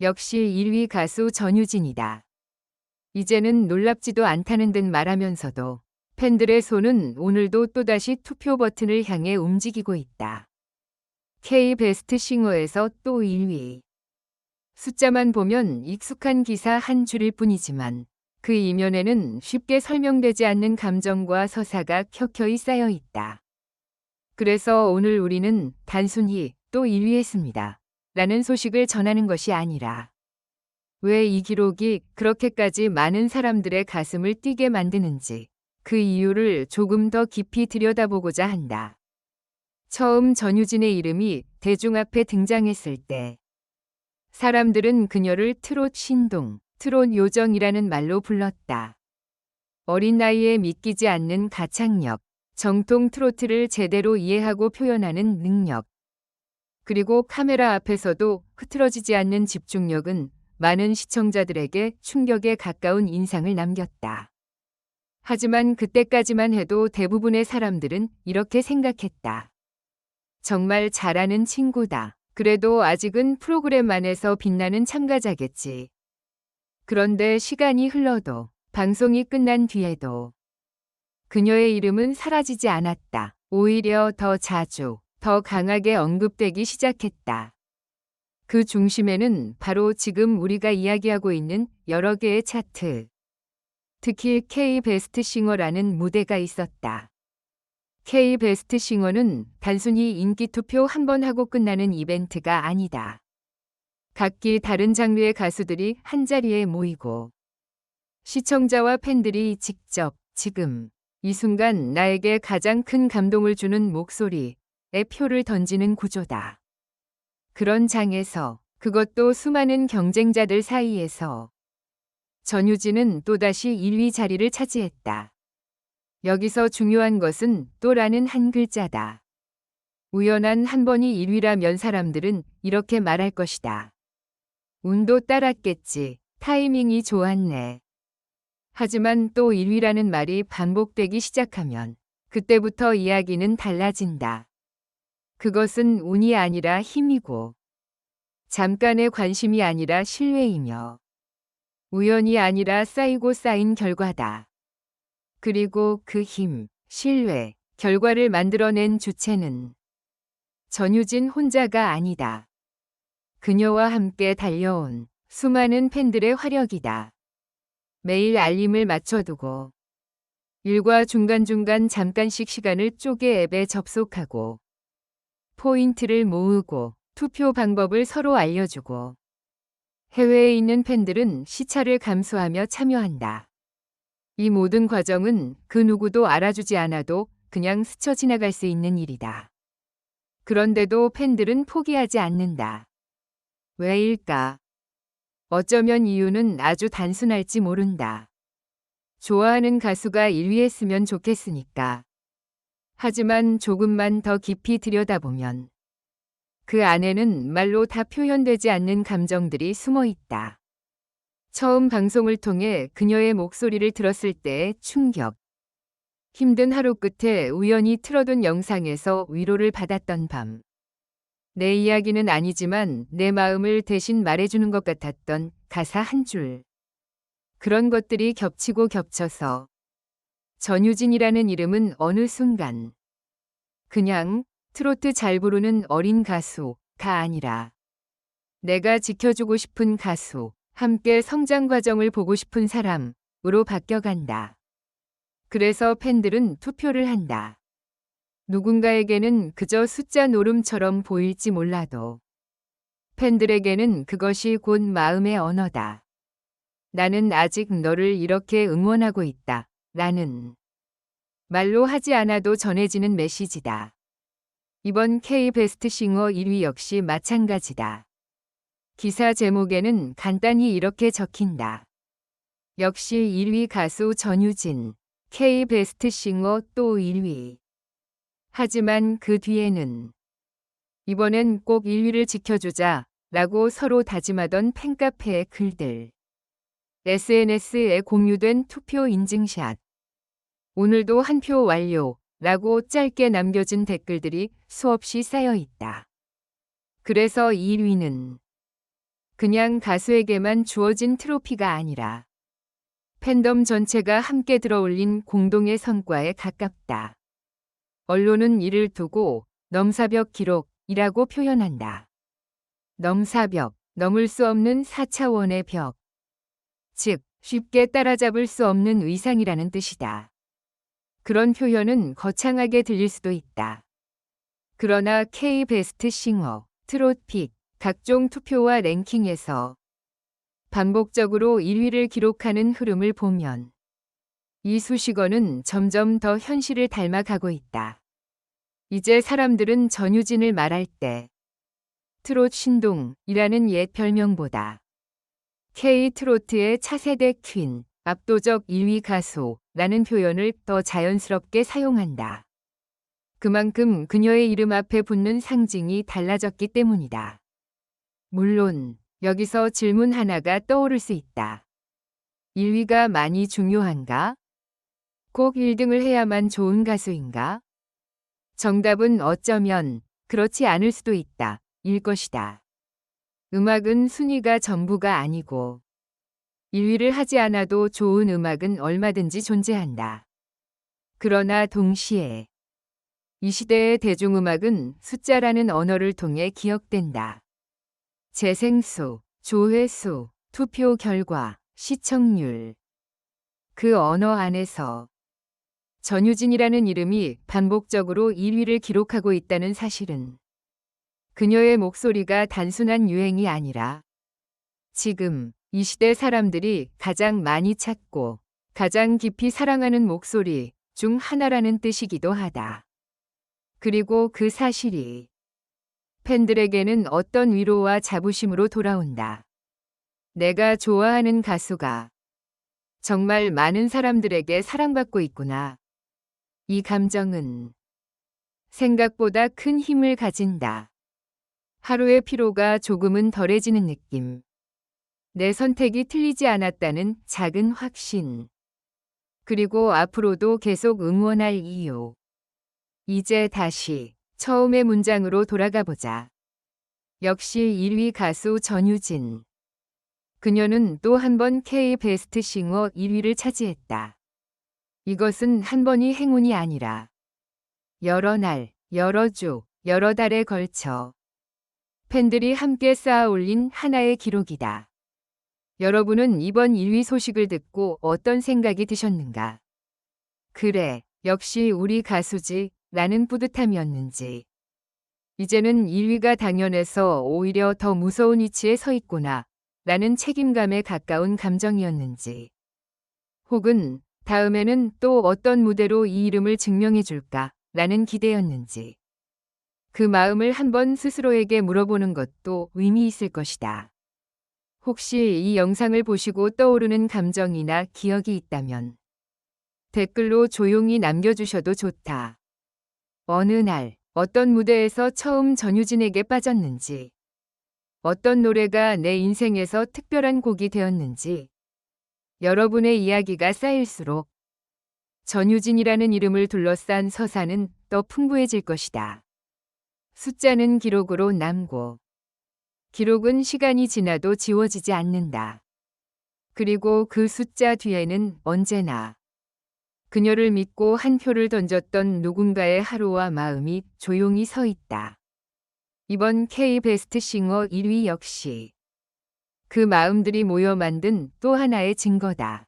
역시 1위 가수 전유진이다. 이제는 놀랍지도 않다는 듯 말하면서도 팬들의 손은 오늘도 또다시 투표 버튼을 향해 움직이고 있다. K 베스트 싱어에서 또 1위. 숫자만 보면 익숙한 기사 한 줄일 뿐이지만 그 이면에는 쉽게 설명되지 않는 감정과 서사가 켜켜이 쌓여 있다. 그래서 오늘 우리는 단순히 또 1위했습니다. 라는 소식을 전하는 것이 아니라 왜 이 기록이 그렇게까지 많은 사람들의 가슴을 뛰게 만드는지 그 이유를 조금 더 깊이 들여다보고자 한다. 처음 전유진의 이름이 대중 앞에 등장했을 때 사람들은 그녀를 트롯 신동, 트롯 요정이라는 말로 불렀다. 어린 나이에 믿기지 않는 가창력, 정통 트로트를 제대로 이해하고 표현하는 능력, 그리고 카메라 앞에서도 흐트러지지 않는 집중력은 많은 시청자들에게 충격에 가까운 인상을 남겼다. 하지만 그때까지만 해도 대부분의 사람들은 이렇게 생각했다. 정말 잘하는 친구다. 그래도 아직은 프로그램 안에서 빛나는 참가자겠지. 그런데 시간이 흘러도 방송이 끝난 뒤에도 그녀의 이름은 사라지지 않았다. 오히려 더 자주, 더 강하게 언급되기 시작했다. 그 중심에는 바로 지금 우리가 이야기하고 있는 여러 개의 차트, 특히 K 베스트 싱어라는 무대가 있었다. K 베스트 싱어는 단순히 인기 투표 한 번 하고 끝나는 이벤트가 아니다. 각기 다른 장르의 가수들이 한 자리에 모이고 시청자와 팬들이 직접 지금 이 순간 나에게 가장 큰 감동을 주는 목소리 에 표를 던지는 구조다. 그런 장에서 그것도 수많은 경쟁자들 사이에서 전유진은 또다시 1위 자리를 차지했다. 여기서 중요한 것은 또라는 한 글자다. 우연한 한 번이 1위라면 사람들은 이렇게 말할 것이다. 운도 따랐겠지. 타이밍이 좋았네. 하지만 또 1위라는 말이 반복되기 시작하면 그때부터 이야기는 달라진다. 그것은 운이 아니라 힘이고 잠깐의 관심이 아니라 신뢰이며 우연이 아니라 쌓이고 쌓인 결과다. 그리고 그 힘, 신뢰, 결과를 만들어낸 주체는 전유진 혼자가 아니다. 그녀와 함께 달려온 수많은 팬들의 화력이다. 매일 알림을 맞춰두고 일과 중간중간 잠깐씩 시간을 쪼개 앱에 접속하고 포인트를 모으고 투표 방법을 서로 알려주고 해외에 있는 팬들은 시차를 감수하며 참여한다. 이 모든 과정은 그 누구도 알아주지 않아도 그냥 스쳐 지나갈 수 있는 일이다. 그런데도 팬들은 포기하지 않는다. 왜일까? 어쩌면 이유는 아주 단순할지 모른다. 좋아하는 가수가 1위 했으면 좋겠으니까. 하지만 조금만 더 깊이 들여다보면 그 안에는 말로 다 표현되지 않는 감정들이 숨어 있다. 처음 방송을 통해 그녀의 목소리를 들었을 때의 충격. 힘든 하루 끝에 우연히 틀어둔 영상에서 위로를 받았던 밤. 내 이야기는 아니지만 내 마음을 대신 말해주는 것 같았던 가사 한 줄. 그런 것들이 겹치고 겹쳐서 전유진이라는 이름은 어느 순간 그냥 트로트 잘 부르는 어린 가수가 아니라 내가 지켜주고 싶은 가수, 함께 성장 과정을 보고 싶은 사람으로 바뀌어간다. 그래서 팬들은 투표를 한다. 누군가에게는 그저 숫자 노름처럼 보일지 몰라도 팬들에게는 그것이 곧 마음의 언어다. 나는 아직 너를 이렇게 응원하고 있다. 라는 말로 하지 않아도 전해지는 메시지다. 이번 K 베스트 싱어 1위 역시 마찬가지다. 기사 제목에는 간단히 이렇게 적힌다. 역시 1위 가수 전유진, K 베스트 싱어 또 1위. 하지만 그 뒤에는 이번엔 꼭 1위를 지켜주자 라고 서로 다짐하던 팬카페의 글들. SNS에 공유된 투표 인증샷. 오늘도 한 표 완료. 라고 짧게 남겨진 댓글들이 수없이 쌓여 있다. 그래서 1위는 그냥 가수에게만 주어진 트로피가 아니라 팬덤 전체가 함께 들어올린 공동의 성과에 가깝다. 언론은 이를 두고 넘사벽 기록이라고 표현한다. 넘사벽, 넘을 수 없는 4차원의 벽. 즉, 쉽게 따라잡을 수 없는 의상이라는 뜻이다. 그런 표현은 거창하게 들릴 수도 있다. 그러나 K 베스트 싱어, 트롯픽, 각종 투표와 랭킹에서 반복적으로 1위를 기록하는 흐름을 보면 이 수식어는 점점 더 현실을 닮아가고 있다. 이제 사람들은 전유진을 말할 때 트롯 신동이라는 옛 별명보다 K 트로트의 차세대 퀸, 압도적 1위 가수라는 표현을 더 자연스럽게 사용한다. 그만큼 그녀의 이름 앞에 붙는 상징이 달라졌기 때문이다. 물론 여기서 질문 하나가 떠오를 수 있다. 1위가 많이 중요한가? 꼭 1등을 해야만 좋은 가수인가? 정답은 어쩌면 그렇지 않을 수도 있다. 일 것이다. 음악은 순위가 전부가 아니고 1위를 하지 않아도 좋은 음악은 얼마든지 존재한다. 그러나 동시에 이 시대의 대중음악은 숫자라는 언어를 통해 기억된다. 재생수, 조회수, 투표 결과, 시청률. 그 언어 안에서 전유진이라는 이름이 반복적으로 1위를 기록하고 있다는 사실은 그녀의 목소리가 단순한 유행이 아니라 지금 이 시대 사람들이 가장 많이 찾고 가장 깊이 사랑하는 목소리 중 하나라는 뜻이기도 하다. 그리고 그 사실이 팬들에게는 어떤 위로와 자부심으로 돌아온다. 내가 좋아하는 가수가 정말 많은 사람들에게 사랑받고 있구나. 이 감정은 생각보다 큰 힘을 가진다. 하루의 피로가 조금은 덜해지는 느낌. 내 선택이 틀리지 않았다는 작은 확신. 그리고 앞으로도 계속 응원할 이유. 이제 다시 처음의 문장으로 돌아가 보자. 역시 1위 가수 전유진. 그녀는 또 한 번 K 베스트 싱어 1위를 차지했다. 이것은 한 번이 행운이 아니라 여러 날, 여러 주, 여러 달에 걸쳐 팬들이 함께 쌓아 올린 하나의 기록이다. 여러분은 이번 1위 소식을 듣고 어떤 생각이 드셨는가? 그래, 역시 우리 가수지, 라는 뿌듯함이었는지. 이제는 1위가 당연해서 오히려 더 무서운 위치에 서 있구나, 라는 책임감에 가까운 감정이었는지. 혹은 다음에는 또 어떤 무대로 이 이름을 증명해 줄까, 라는 기대였는지. 그 마음을 한번 스스로에게 물어보는 것도 의미 있을 것이다. 혹시 이 영상을 보시고 떠오르는 감정이나 기억이 있다면 댓글로 조용히 남겨주셔도 좋다. 어느 날, 어떤 무대에서 처음 전유진에게 빠졌는지, 어떤 노래가 내 인생에서 특별한 곡이 되었는지, 여러분의 이야기가 쌓일수록 전유진이라는 이름을 둘러싼 서사는 더 풍부해질 것이다. 숫자는 기록으로 남고, 기록은 시간이 지나도 지워지지 않는다. 그리고 그 숫자 뒤에는 언제나 그녀를 믿고 한 표를 던졌던 누군가의 하루와 마음이 조용히 서 있다. 이번 K 베스트 싱어 1위 역시 그 마음들이 모여 만든 또 하나의 증거다.